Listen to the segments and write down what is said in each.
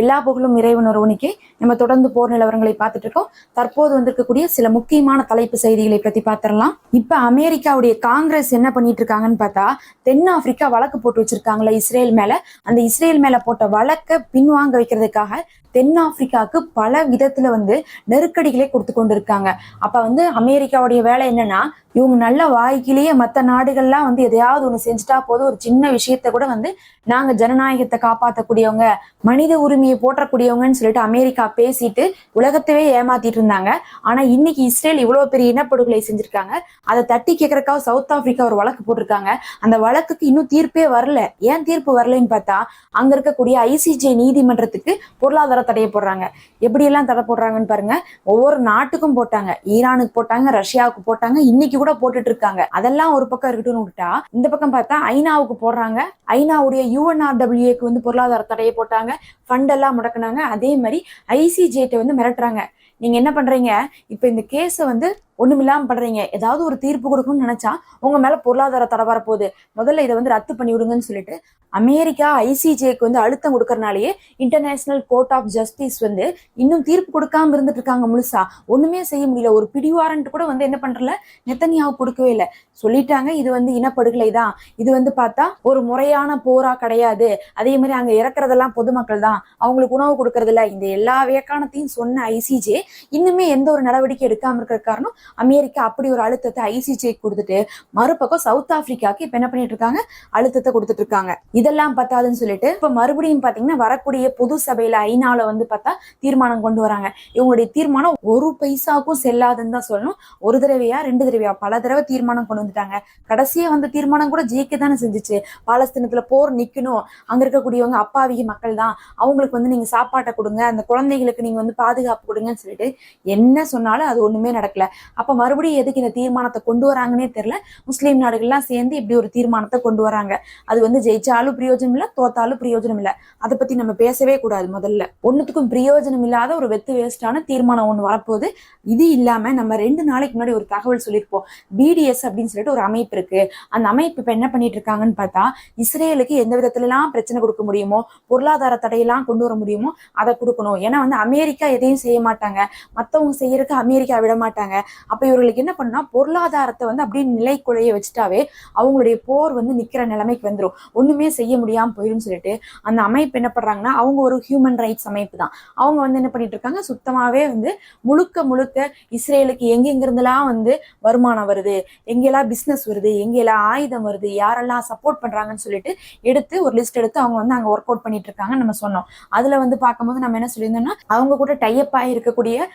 எல்லா புகழும் இறைவன் ஒருவனுக்கே நம்ம தொடர்ந்து போர் நிலவரங்களை பார்த்துட்டு இருக்கோம். தற்போது வந்திருக்கக்கூடிய சில முக்கியமான தலைப்பு செய்திகளை பத்தி பார்த்துடலாம். இப்ப அமெரிக்காவுடைய காங்கிரஸ் என்ன பண்ணிட்டு இருக்காங்கன்னு பார்த்தா தென்னாப்பிரிக்கா வழக்கு போட்டு வச்சிருக்காங்களே இஸ்ரேல் மேல. அந்த இஸ்ரேல் மேல போட்ட வழக்கை பின்வாங்க வைக்கிறதுக்காக தென்னாப்பிரிக்காவுக்கு பல விதத்துல வந்து நெருக்கடிகளை கொடுத்து கொண்டு இருக்காங்க அப்ப வந்து அமெரிக்காவுடைய வேலை என்னன்னா இவங்க நல்ல வாய்க்கிலேயே மற்ற நாடுகள்லாம் வந்து எதையாவது ஒண்ணு செஞ்சுட்டா போதும். ஒரு சின்ன விஷயத்த கூட வந்து நாங்க ஜனநாயகத்தை காப்பாற்றக்கூடியவங்க மனித உரிமை உரிமையை போற்றக்கூடியவங்கன்னு சொல்லிட்டு அமெரிக்கா பேசிட்டு உலகத்தவே ஏமாத்திட்டு இருந்தாங்க. ஆனா இன்னைக்கு இஸ்ரேல் இவ்வளவு பெரிய இனப்படுகொலை செஞ்சிருக்காங்க. அதை தட்டி கேட்கறக்காக சவுத் ஆப்பிரிக்கா ஒரு வழக்கு போட்டிருக்காங்க. அந்த வழக்குக்கு இன்னும் தீர்ப்பே வரல. ஏன் தீர்ப்பு வரலன்னு பார்த்தா அங்க இருக்கக்கூடிய ஐசிஜே நீதிமன்றத்துக்கு பொருளாதார தடையை போடுறாங்க. எப்படி எல்லாம் தடை போடுறாங்கன்னு பாருங்க. ஒவ்வொரு நாட்டுக்கும் போட்டாங்க. ஈரானுக்கு போட்டாங்க ரஷ்யாவுக்கு போட்டாங்க. இன்னைக்கு கூட போட்டுட்டு இருக்காங்க. அதெல்லாம் ஒரு பக்கம் இருக்கட்டும்னு விட்டா இந்த பக்கம் பார்த்தா ஐநாவுக்கு போடுறாங்க. ஐநாவுடைய யூஎன்ஆர்டபிள்யூக்கு வந்து பொருளாதார தடையை போட்டாங்க. ஃபண்ட் எல்லாம் முடக்குனாங்க. அதே மாதிரி ஐசிஜேட்டை வந்து மிரட்டுறாங்க. நீங்க என்ன பண்றீங்க? இப்ப இந்த கேஸை வந்து ஒண்ணுமில்லாம பண்றீங்க. ஏதாவது ஒரு தீர்ப்பு கொடுக்கணும்னு நினைச்சா உங்க மேல பொருளாதார தடை வரப்போகுது முதல்ல இதை வந்து ரத்து பண்ணி விடுங்கன்னு சொல்லிட்டு அமெரிக்கா ஐசிஜேக்கு வந்து அழுத்தம் கொடுக்கறனாலேயே இன்டர்நேஷனல் கோர்ட் ஆஃப் ஜஸ்டிஸ் வந்து இன்னும் தீர்ப்பு கொடுக்காம இருந்துட்டு இருக்காங்க முழுசா. ஒண்ணுமே செய்ய முடியல. ஒரு பிடிவாரண்ட் கூட வந்து என்ன பண்றல நெத்தனியாவு கொடுக்கவே இல்லை. சொல்லிட்டாங்க. இது வந்து இனப்படுகொலை தான். இது வந்து பார்த்தா ஒரு முறையான போரா கிடையாது. அதே மாதிரி அங்க இறக்குறதெல்லாம் பொதுமக்கள் தான். அவங்களுக்கு உணவு கொடுக்கறதில்ல. இந்த எல்லா வியக்கானத்தையும் சொன்ன ஐசிஜே இன்னுமே எந்த ஒரு நடவடிக்கை எடுக்காம இருக்கிற காரணம் அமெரிக்கா அப்படி ஒரு அழுத்தத்தை ஐசிஜே கொடுத்துட்டு மறுபக்கம் சவுத் ஆப்பிரிக்காக்கு இப்ப என்ன பண்ணிட்டு இருக்காங்க? அழுத்தத்தை கொடுத்துட்டு இருக்காங்க. இதெல்லாம் பத்தாதுன்னு சொல்லிட்டு இப்ப மறுபடியும் பாத்தீங்கன்னா வரக்கூடிய பொது சபையில ஐநால வந்து பார்த்தா தீர்மானம் கொண்டு வராங்க. இவங்களுடைய தீர்மானம் ஒரு பைசாவுக்கும் செல்லாதுன்னு தான் சொல்லணும். ஒரு தடவையா ரெண்டு தடவையா பல தடவை தீர்மானம் கொண்டு வந்துட்டாங்க. கடைசியா வந்த தீர்மானம் கூட ஜெயிக்க தானே செஞ்சுச்சு. பாலஸ்தீனத்துல போர் நிக்கணும். அங்க இருக்கக்கூடியவங்க அப்பாவிக மக்கள் தான். அவங்களுக்கு வந்து நீங்க சாப்பாட்டை கொடுங்க. அந்த குழந்தைகளுக்கு நீங்க வந்து பாதுகாப்பு கொடுங்கன்னு சொல்லிட்டு என்ன சொன்னாலும் அது ஒண்ணுமே நடக்கல. அப்ப மறுபடியும் எதுக்கு இந்த தீர்மானத்தை கொண்டு வராங்கன்னே தெரியல. முஸ்லீம் நாடுகள்லாம் சேர்ந்து இப்படி ஒரு தீர்மானத்தை கொண்டு வராங்க. அது வந்து ஜெயிச்சாலும் பிரயோஜனம் இல்ல தோத்தாலும் பிரயோஜனம் இல்ல. அதை பத்தி நம்ம பேசவே கூடாது முதல்ல. ஒண்ணுத்துக்கும் பிரயோஜனம் இல்லாத ஒரு வெத்து வேஸ்டான தீர்மானம் ஒண்ணு வரப்போகுது. இது இல்லாம நம்ம ரெண்டு நாளைக்கு முன்னாடி ஒரு தகவல் சொல்லியிருப்போம். பிடிஎஸ் அப்படின்னு சொல்லிட்டு ஒரு அமைப்பு இருக்கு. அந்த அமைப்பு இப்ப என்ன பண்ணிட்டு இருக்காங்கன்னு பார்த்தா இஸ்ரேலுக்கு எந்த விதத்துல எல்லாம் பிரச்சனை கொடுக்க முடியுமோ பொருளாதார தடையெல்லாம் கொண்டு வர முடியுமோ அதை கொடுக்கணும். ஏன்னா வந்து அமெரிக்கா எதையும் செய்ய மாட்டாங்க. மத்தவங்க செய்யறதுக்கு அமெரிக்கா விட மாட்டாங்க. அப்ப இவர்களுக்கு என்ன பண்ணா பொருளாதாரத்தை வந்து அப்படியே நிலை குழைய வச்சுட்டாவே அவங்களுடைய போர் வந்து நிக்கிற நிலைமைக்கு வந்துடும் ஒண்ணுமே செய்ய முடியாம போயிடும் சொல்லிட்டு அந்த அமைப்பு என்ன பண்றாங்கன்னா அவங்க ஒரு ஹியூமன் ரைட்ஸ் அமைப்பு தான். அவங்க வந்து என்ன பண்ணிட்டு இருக்காங்க சுத்தமாவே வந்து முழுக்க முழுக்க இஸ்ரேலுக்கு எங்கெங்க இருந்தெல்லாம் வந்து வருமானம் வருது எங்கெல்லாம் பிசினஸ் வருது எங்கெல்லாம் ஆயுதம் வருது யாரெல்லாம் சப்போர்ட் பண்றாங்கன்னு சொல்லிட்டு எடுத்து ஒரு லிஸ்ட் எடுத்து அவங்க வந்து அங்க ஒர்க் அவுட் பண்ணிட்டு இருக்காங்க நம்ம சொன்னோம். அதுல வந்து பார்க்கும்போது நம்ம என்ன சொல்லியிருந்தோம்னா அவங்க கூட டைப் இருக்கக்கூடிய dia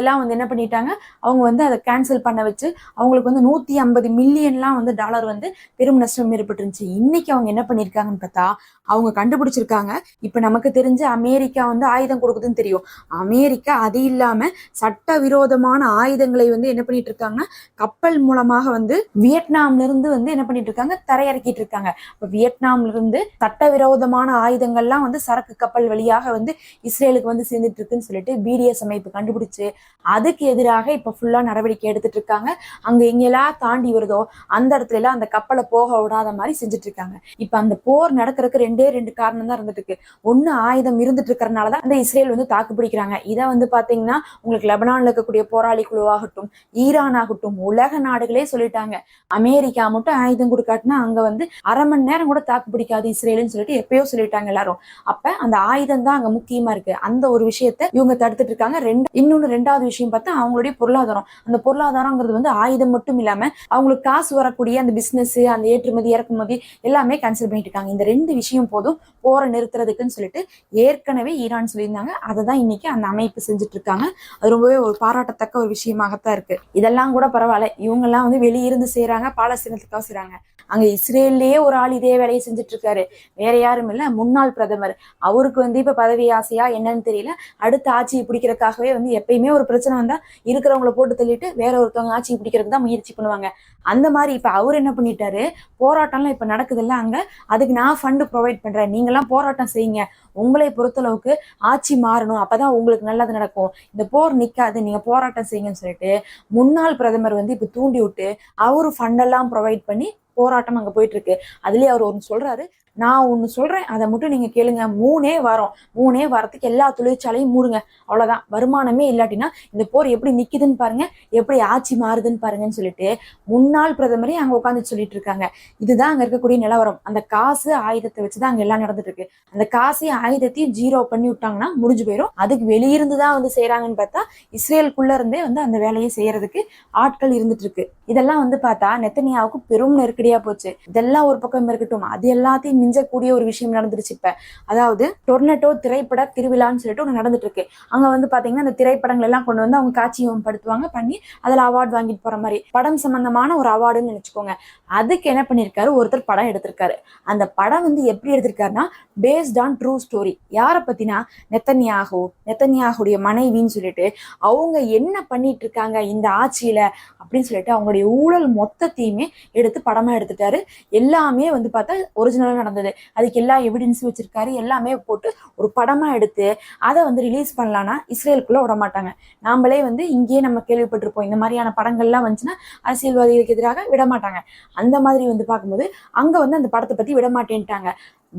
எல்லாம் வந்து என்ன பண்ணிட்டாங்க? அவங்க வந்து அதை கேன்சல் பண்ண வச்சு அவங்களுக்கு வந்து நூத்தி ஐம்பது மில்லியன்லாம் வந்து டாலர் வந்து பெரும் நஷ்டம் ஏற்பட்டுருந்துச்சு. இன்னைக்கு அவங்க என்ன பண்ணியிருக்காங்கன்னு பார்த்தா அவங்க கண்டுபிடிச்சிருக்காங்க. இப்ப நமக்கு தெரிஞ்ச அமெரிக்கா வந்து ஆயுதம் கொடுக்குதுன்னு தெரியும். அமெரிக்கா அது இல்லாம சட்டவிரோதமான ஆயுதங்களை வந்து என்ன பண்ணிட்டு இருக்காங்கன்னா கப்பல் மூலமாக வந்து வியட்நாம்ல இருந்து வந்து என்ன பண்ணிட்டு இருக்காங்க தரையிறக்கிட்டு இருக்காங்க. இப்போ வியட்நாம்ல இருந்து சட்டவிரோதமான ஆயுதங்கள்லாம் வந்து சரக்கு கப்பல் வழியாக வந்து இஸ்ரேலுக்கு வந்து சேர்ந்துட்டு இருக்குன்னு சொல்லிட்டு பிடிஎஸ் அமைப்பு கண்டுபிடிச்சு அதுக்கு எதிராக இப்ப ஃபுல்லா நடவடிக்கை எடுத்துட்டு இருக்காங்க. அங்க எங்கெல்லாம் தாண்டி வருதோ அந்த இடத்துல எல்லாம் அந்த கப்பலை போக விடாத மாதிரி செஞ்சுட்டு இருக்காங்க. இப்ப அந்த போர் நடக்கிறதுக்கு ரெண்டே ரெண்டு காரணம் தான் இருந்துட்டு இருக்கு. ஒண்ணு ஆயுதம் இருந்துட்டு இருக்கிறதுனாலதான் அந்த இஸ்ரேல் வந்து தாக்கு பிடிக்கிறாங்க. இதை வந்து பாத்தீங்கன்னா உங்களுக்கு லெபனான்ல இருக்கக்கூடிய போராளி குழுவாகட்டும் ஈரான் ஆகட்டும் உலக நாடுகளே சொல்லிட்டாங்க. அமெரிக்கா மட்டும் ஆயுதம் கொடுக்காட்டினா அங்க வந்து அரை மணி நேரம் கூட தாக்கு பிடிக்காது இஸ்ரேலுன்னு சொல்லிட்டு எப்பயோ சொல்லிட்டாங்க எல்லாரும். அப்ப அந்த ஆயுதம் தான் அங்க முக்கியமா இருக்கு. அந்த ஒரு விஷயத்த இவங்க தடுத்துட்டு இருக்காங்க. ரெண்டு இன்னொன்னு ரெண்டாவது விஷயம் பார்த்தா அவங்களுடைய பொருளாதாரம். அந்த பொருளாதாரங்கிறது வந்து ஆயுதம் மட்டும் இல்லாம அவங்களுக்கு காசு வரக்கூடிய அந்த பிசினஸ் அந்த ஏற்றுமதி இறக்குமதி எல்லாமே கேன்சல் பண்ணிட்டு இருக்காங்க. இந்த ரெண்டு விஷயம் போதும் போரை நிறுத்துறதுக்குன்னு சொல்லிட்டு ஏற்கனவே ஈரான் சொல்லியிருந்தாங்க. அதை தான் இன்னைக்கு அந்த அமைப்பு செஞ்சுட்டு இருக்காங்க. அது ரொம்பவே ஒரு பாராட்டத்தக்க ஒரு விஷயமாகத்தான் இருக்கு. இதெல்லாம் கூட பரவாயில்ல. இவங்க எல்லாம் வந்து வெளியிருந்து செய்யறாங்க பாலஸ்தீனத்துக்காக செய்றாங்க. அங்க இஸ்ரேல்லயே ஒரு ஆள் இதே வேலையை செஞ்சுட்டு இருக்காரு. வேற யாரும் இல்ல. முன்னாள் பிரதமர். அவருக்கு வந்து இப்ப பதவி ஆசையா என்னன்னு தெரியல. அடுத்த ஆட்சியை பிடிக்கிறதுக்காகவே வந்து எப்பயுமே ஒரு பிரச்சனை வந்தா இருக்கிறவங்கள போட்டு தள்ளிட்டு வேற ஒருத்தவங்க ஆட்சியை பிடிக்கிறதுக்கு தான் முயற்சி பண்ணுவாங்க. அந்த மாதிரி இப்ப அவர் என்ன பண்ணிட்டாரு? போராட்டம்லாம் இப்ப நடக்குதுல்ல அங்க? அதுக்கு நான் ஃபண்டு ப்ரொவைட் பண்றேன். நீங்களாம் போராட்டம் செய்யுங்க. உங்களை பொறுத்தளவுக்கு ஆட்சி மாறணும். அப்பதான் உங்களுக்கு நல்லது நடக்கும். இந்த போர் நிக்காது. நீங்க போராட்டம் செய்யுங்கன்னு சொல்லிட்டு முன்னாள் பிரதமர் வந்து இப்ப தூண்டி விட்டு அவரு ஃபண்டெல்லாம் ப்ரொவைட் பண்ணி போராட்டம் அங்க போயிட்டு இருக்கு. அதுலயே அவர் ஒன்று சொல்றாரு. நான் ஒன்று சொல்கிறேன் அதை மட்டும் நீங்கள் கேளுங்க. மூணே வாரம் மூணே வாரத்துக்கு எல்லா தொழிற்சாலையும் மூடுங்க. அவ்வளோதான் வருமானமே இல்லாட்டினா இந்த போர் எப்படி நிற்குதுன்னு பாருங்க எப்படி ஆட்சி மாறுதுன்னு பாருங்கன்னு சொல்லிட்டு முன்னாள் பிரதமரே அங்கே உட்காந்து சொல்லிட்டு இருக்காங்க. இதுதான் அங்கே இருக்கக்கூடிய நிலவரம். அந்த காசு ஆயுதத்தை வச்சு தான் அங்கே எல்லாம் நடந்துட்டு இருக்கு. அந்த காசையும் ஆயுதத்தையும் ஜீரோ பண்ணி விட்டாங்கன்னா முடிஞ்சு போயிடும் அதுக்கு வெளியிருந்து தான் வந்து செய்கிறாங்கன்னு பார்த்தா இஸ்ரேலுக்குள்ளே இருந்தே வந்து அந்த வேலையை செய்யறதுக்கு ஆட்கள் இருந்துட்டு இருக்கு. இதெல்லாம் வந்து பார்த்தா நெத்தனியாவுக்கு பெரும் நெருக்கடியா போச்சு. இதெல்லாம் ஒரு பக்கம் இருக்கட்டும். அது எல்லாத்தையும் மிஞ்சக்கூடிய ஒரு விஷயம் நடந்துருச்சு இப்ப. அதாவது டொர்னட்டோ திரைப்பட திருவிழான்னு சொல்லிட்டு ஒன்று நடந்துட்டு இருக்கு அங்க வந்து பாத்தீங்கன்னா அந்த திரைப்படங்கள் எல்லாம் கொண்டு வந்து அவங்க காட்சியம் படுத்துவாங்க பண்ணி அதுல அவார்டு வாங்கிட்டு போற மாதிரி. படம் சம்பந்தமான ஒரு அவார்டுன்னு நினைச்சுக்கோங்க அதுக்கு என்ன பண்ணிருக்காரு? ஒருத்தர் படம் எடுத்திருக்காரு. அந்த படம் வந்து எப்படி எடுத்திருக்காருன்னா பேஸ்ட் ஆன் ட்ரூ ஸ்டோரி யாரை பத்தினா? நெத்தன்யாகோ நெத்தன்யாகுடைய மனைவின்னு சொல்லிட்டு அவங்க என்ன பண்ணிட்டு இருக்காங்க இந்த ஆட்சியில அப்படின்னு சொல்லிட்டு அவருடைய ஊழல் மொத்தத்தையுமே எடுத்து படமா எடுத்துட்டாரு. எல்லாமே வந்து பார்த்தா ஒரிஜினலாக நடந்தது. அதுக்கு எல்லா எவிடன்ஸும் வச்சிருக்காரு. எல்லாமே போட்டு ஒரு படமா எடுத்து அதை வந்து ரிலீஸ் பண்ணலான்னா இஸ்ரேலுக்குள்ள விட மாட்டாங்க. நாமளே வந்து இங்கேயே நம்ம கேள்விப்பட்டிருப்போம். இந்த மாதிரியான படங்கள்லாம் வந்துச்சுன்னா அரசியல்வாதிகளுக்கு எதிராக விட மாட்டாங்க. அந்த மாதிரி வந்து பார்க்கும்போது அங்க வந்து அந்த படத்தை பத்தி விட மாட்டேன்ட்டாங்க.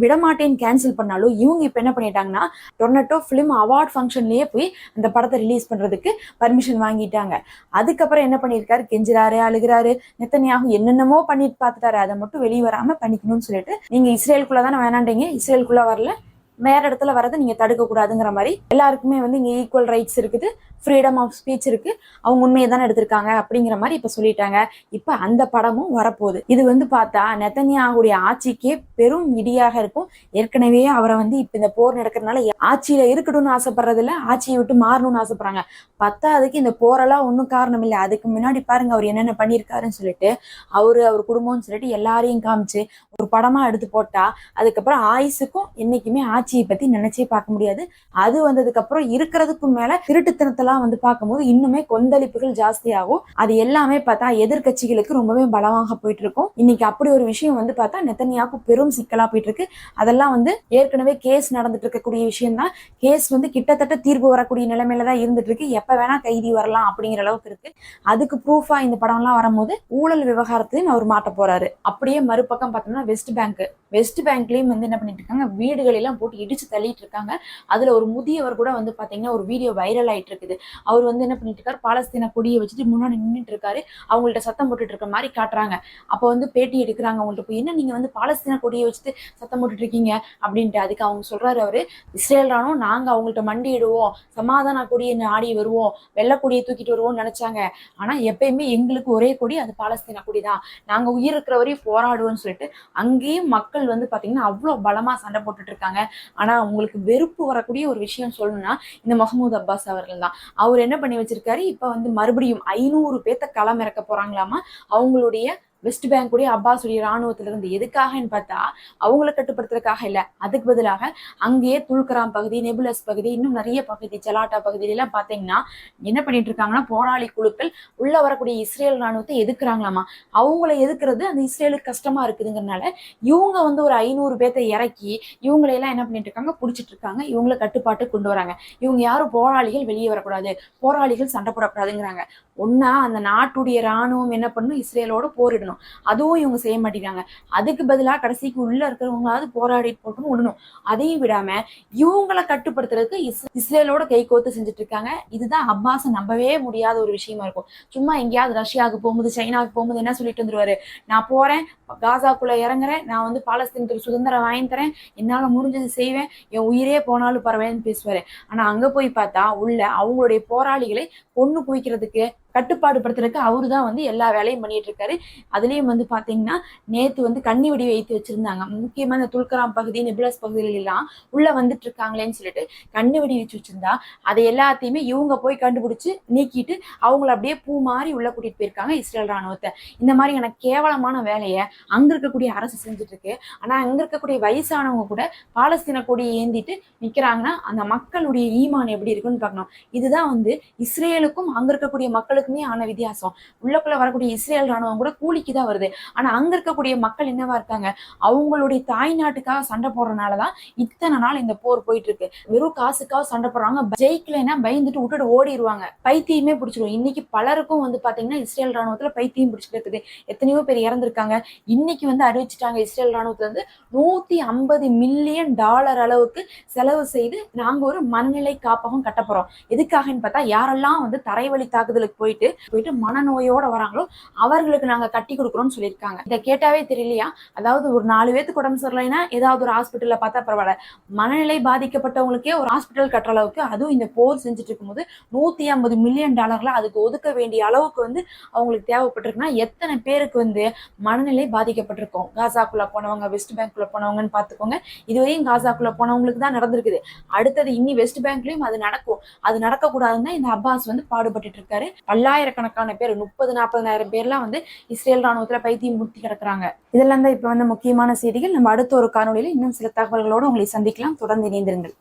விடமாட்டேன்னு கேன்சல் பண்ணாலும் இவங்க இப்போ என்ன பண்ணிட்டாங்கன்னா டொர்னட்டோ ஃபிலிம் அவார்ட் ஃபங்க்ஷன்லயே போய் அந்த படத்தை ரிலீஸ் பண்றதுக்கு பர்மிஷன் வாங்கிட்டாங்க. அதுக்கப்புறம் என்ன பண்ணியிருக்காரு? கெஞ்சுறாரு அழுகிறாரு. நெத்தனியாகும் என்னென்னமோ பண்ணிட்டு பார்த்துட்டாரு. அதை மட்டும் வெளியே வராம பண்ணிக்கணும்னு சொல்லிட்டு நீங்க இஸ்ரேலுக்குள்ளே தானே வேணாண்டீங்க இஸ்ரேலுக்குள்ளே வரல. வேற இடத்துல வரதை நீங்க தடுக்கக்கூடாதுங்கிற மாதிரி எல்லாருக்குமே வந்து இங்க ஈக்குவல் ரைட்ஸ் இருக்குது. ஃப்ரீடம் ஆஃப் ஸ்பீச் இருக்கு. அவங்க உண்மையை தானே எடுத்திருக்காங்க அப்படிங்கிற மாதிரி இப்ப சொல்லிட்டாங்க. இப்ப அந்த படமும் வரப்போகுது. இது வந்து பார்த்தா நெத்தன்யாவுடைய ஆட்சிக்கே பெரும் இடியாக இருக்கும். ஏற்கனவே அவரை வந்து இப்ப இந்த போர் நடக்கிறதுனால ஆட்சியில இருக்கணும்னு ஆசைப்படுறதில்ல ஆட்சியை விட்டு மாறணும்னு ஆசைப்படுறாங்க. பத்தாவதுக்கு இந்த போரெல்லாம் ஒன்றும் காரணம் இல்லை அதுக்கு முன்னாடி பாருங்க அவர் என்னென்ன பண்ணியிருக்காருன்னு சொல்லிட்டு அவரு அவர் குடும்பம்னு சொல்லிட்டு எல்லாரையும் காமிச்சு ஒரு படமா எடுத்து போட்டா அதுக்கப்புறம் ஆயுசுக்கும் என்னைக்குமே ஆட்சியை பத்தி நினைச்சே பார்க்க முடியாது. அது வந்ததுக்கு அப்புறம் இருக்கிறதுக்கும் மேல திருட்டுத்தனத்தெல்லாம் வந்து பார்க்கும்போது இன்னுமே கொந்தளிப்புகள் ஜாஸ்தியாகும். அது எல்லாமே பார்த்தா எதிர்க்கட்சிகளுக்கு ரொம்பவே பலமாக போயிட்டு இருக்கும் இன்னைக்கு அப்படி ஒரு விஷயம் வந்து பார்த்தா நெத்தனியாக்கு பெரும் சிக்கலா போயிட்டு இருக்கு அதெல்லாம் வந்து ஏற்கனவே கேஸ் நடந்துட்டு இருக்கக்கூடிய விஷயம் தான் கேஸ் வந்து கிட்டத்தட்ட தீர்வு வரக்கூடிய நிலைமையில தான் இருந்துட்டு இருக்கு எப்ப வேணா கைதி வரலாம் அப்படிங்கிற அளவுக்கு இருக்கு. அதுக்கு ப்ரூஃபா இந்த படம்லாம் வரும்போது ஊழல் விவகாரத்தையும் அவர் மாட்ட போறாரு. அப்படியே மறுபக்கம் பார்த்தோம்னா வெஸ்ட் பேங்க் வெஸ்ட் பேங்க்லயும் வந்து என்ன பண்ணிட்டு இருக்காங்க வீடுகள் எல்லாம் போட்டு இடிச்சு தள்ளிட்டு இருக்காங்க அதுல ஒரு முதியவர் கூட வந்து பாத்தீங்கன்னா ஒரு வீடியோ வைரல் ஆயிட்டு இருக்குது அவர் வந்து என்ன பண்ணிட்டு இருக்காரு பாலஸ்தீன கொடியை வச்சுட்டு முன்னாடி நின்றுட்டு இருக்காரு அவங்கள்ட்ட சத்தம் போட்டுட்டு இருக்க மாதிரி காட்டுறாங்க. அப்போ வந்து பேட்டி எடுக்கிறாங்க அவங்கள்ட்ட போய் என்ன நீங்க வந்து பாலஸ்தீன கொடியை வச்சுட்டு சத்தம் போட்டுட்டு இருக்கீங்க அப்படின்ட்டு அதுக்கு அவங்க சொல்றாரு அவரு. இஸ்ரேல் ராணுவம் நாங்க அவங்கள்ட்ட மண்டியிடுவோம் சமாதான கொடியை ஆடி வருவோம். வெள்ளை கொடியை தூக்கிட்டு வருவோம்னு நினைச்சாங்க. ஆனா எப்பயுமே எங்களுக்கு ஒரே கொடி அது பாலஸ்தீன கொடி தான் நாங்க உயிர் இருக்கிற வரையும் போராடுவோம்னு சொல்லிட்டு அங்கேயும் மக்கள் வந்து பாத்தீங்கன்னா அவ்வளவு பலமா சண்டை போட்டுட்டு இருக்காங்க ஆனா உங்களுக்கு வெறுப்பு வரக்கூடிய ஒரு விஷயம் சொல்லணும்னா இந்த மஹமூத் அப்பாஸ் அவர்கள் தான். அவர் என்ன பண்ணி வச்சிருக்காரு? இப்ப வந்து மறுபடியும் ஐநூறு பேர்த்த களம் இறக்க போறாங்களாமா? அவங்களுடைய வெஸ்ட் பேங்குடைய அப்பாஸுடைய ராணுவத்துல இருந்து எதுக்காகன்னு பார்த்தா அவங்கள கட்டுப்படுத்துறதுக்காக இல்லை. அதுக்கு பதிலாக அங்கேயே துல்கராம் பகுதி நெபுலஸ் பகுதி இன்னும் நிறைய பகுதி ஜலாட்டா பகுதியிலாம் எல்லாம் என்ன பண்ணிட்டு இருக்காங்கன்னா போராளி குழுக்கள் உள்ள வரக்கூடிய இஸ்ரேல் ராணுவத்தை எதுக்குறாங்களாமா? அவங்கள எதுக்குறது? அந்த இஸ்ரேலுக்கு கஷ்டமா இருக்குதுங்கிறனால இவங்க வந்து ஒரு ஐநூறு பேர்த்த இறக்கி இவங்களையெல்லாம் என்ன பண்ணிட்டு இருக்காங்க? பிடிச்சிட்டு இருக்காங்க. இவங்கள கட்டுப்பாட்டு கொண்டு வராங்க. இவங்க யாரும் போராளிகள் வெளியே வரக்கூடாது. போராளிகள் சண்டை போடக்கூடாதுங்கிறாங்க. ஒன்னா அந்த நாட்டுடைய ராணுவம் என்ன பண்ணும்? இஸ்ரேலோட போரிடணும். அதுவும் இவங்க செய்ய மாட்டேங்கிறாங்க. அதுக்கு பதிலா கடைசிக்கு உள்ள இருக்கிறவங்களாவது போராடி போட்டு விடணும் அதையும் விடாம இவங்களை கட்டுப்படுத்துறதுக்கு இஸ் இஸ்ரேலோட கை கோத்து செஞ்சுட்டு இருக்காங்க இதுதான் அப்பாஸை நம்பவே முடியாத ஒரு விஷயமா இருக்கும். சும்மா எங்கேயாவது ரஷ்யாவுக்கு போகும்போது சைனாவுக்கு போகும்போது என்ன சொல்லிட்டு வந்துருவாரு? நான் போறேன் காசாக்குள்ள இறங்குறேன் நான் வந்து பாலஸ்தீனத்துக்கு சுதந்திரம் வாங்கி தரேன் என்னால முடிஞ்சது செய்வேன் என் உயிரே போனாலும் பரவாயில்லன்னு பேசுவாரு. ஆனா அங்க போய் பார்த்தா உள்ள அவங்களுடைய போராளிகளை பொண்ணு குவிக்கிறதுக்கு கட்டுப்பாடு படுத்துறதுக்கு அவரு தான் வந்து எல்லா வேலையும் பண்ணிட்டு இருக்காரு அதுலயும் வந்து பாத்தீங்கன்னா நேத்து வந்து கண்ணி வெடி வைத்து வச்சிருந்தாங்க. முக்கியமா இந்த துல்கராம் பகுதி நிபுலஸ் பகுதிகள் எல்லாம் உள்ள வந்துட்டு இருக்காங்களேன்னு சொல்லிட்டு கண்ணி வெடி வச்சு வச்சிருந்தா அதை எல்லாத்தையுமே இவங்க போய் கண்டுபிடிச்சு நீக்கிட்டு அவங்கள அப்படியே பூ மாதிரி உள்ள கூட்டிட்டு போயிருக்காங்க இஸ்ரேல் ராணுவத்தை. இந்த மாதிரியான கேவலமான வேலையை அங்க இருக்கக்கூடிய அரசு செஞ்சுட்டு இருக்கு ஆனா அங்க இருக்கக்கூடிய வயசானவங்க கூட பாலஸ்தீன கொடியை ஏந்திட்டு நிக்கிறாங்கன்னா அந்த மக்களுடைய ஈமான் எப்படி இருக்குன்னு பார்க்கணும். இதுதான் வந்து இஸ்ரேலுக்கும் அங்க இருக்கக்கூடிய மக்களுக்கும் அவங்களுக்குமே ஆன வித்தியாசம். உள்ளக்குள்ள வரக்கூடிய இஸ்ரேல் ராணுவம் கூட கூலிக்கு தான் வருது. ஆனா அங்க இருக்கக்கூடிய மக்கள் என்னவா இருக்காங்க? அவங்களுடைய தாய் நாட்டுக்காக சண்டை போடுறதுனாலதான் இத்தனை நாள் இந்த போர் போயிட்டு இருக்கு வெறும் காசுக்காக சண்டை போடுறாங்க. ஜெயிக்கலைன்னா பயந்துட்டு விட்டுட்டு ஓடிடுவாங்க பைத்தியமே பிடிச்சிரும். இன்னைக்கு பலருக்கும் வந்து பாத்தீங்கன்னா இஸ்ரேல் ராணுவத்துல பைத்தியம் பிடிச்சிட்டு இருக்குது. எத்தனையோ பேர் இறந்திருக்காங்க. இன்னைக்கு வந்து அறிவிச்சிட்டாங்க இஸ்ரேல் ராணுவத்துல இருந்து நூத்தி ஐம்பது மில்லியன் டாலர் அளவுக்கு செலவு செய்து நாங்க ஒரு மனநிலை காப்பகம் கட்ட போறோம் எதுக்காகன்னு பார்த்தா யாரெல்லாம் வந்து தரைவழி தாக்குதலுக்கு போய் போயிட்டு போயிட்டு மனநோயோட வராங்களோ அவர்களுக்கு நாங்க கட்டி கொடுக்குறோம்னு சொல்லியிருக்காங்க. இதை கேட்டாவே தெரியலையா? அதாவது ஒரு நாலு பேத்துக்கு உடம்பு சரியில்லைன்னா ஏதாவது ஒரு ஹாஸ்பிட்டல்ல பார்த்தா பரவாயில்ல. மனநிலை பாதிக்கப்பட்டவங்களுக்கே ஒரு ஹாஸ்பிட்டல் கட்டுற அளவுக்கு அதுவும் இந்த போர் செஞ்சுட்டு இருக்கும்போது நூத்தி ஐம்பது மில்லியன் டாலர்ல அதுக்கு ஒதுக்க வேண்டிய அளவுக்கு வந்து அவங்களுக்கு தேவைப்பட்டிருக்குன்னா எத்தனை பேருக்கு வந்து மனநிலை பாதிக்கப்பட்டிருக்கும்? காசாக்குள்ள போனவங்க வெஸ்ட் பேங்க்குள்ள போனவங்கன்னு பார்த்துக்கோங்க. இதுவரையும் காசாக்குள்ள போனவங்களுக்கு தான் நடந்திருக்குது. அடுத்தது இன்னி வெஸ்ட் பேங்க்லயும் அது நடக்கும். அது நடக்கக்கூடாதுன்னு இந்த அப்பாஸ் வந்து பாடுபட்டுட்டு இருக்காரு. பல்லாயிரக்கணக்கான பேர் முப்பது நாற்பதாயிரம் பேர்லாம் வந்து இஸ்ரேல் ராணுவத்துல பைத்தியம் முத்தி கிடக்குறாங்க. இதெல்லாம் தான் இப்ப வந்து முக்கியமான செய்திகள். நம்ம அடுத்த ஒரு காணொலியில் இன்னும் சில தகவல்களோடு உங்களை சந்திக்கலாம். தொடர்ந்து இணைந்திருங்கள்.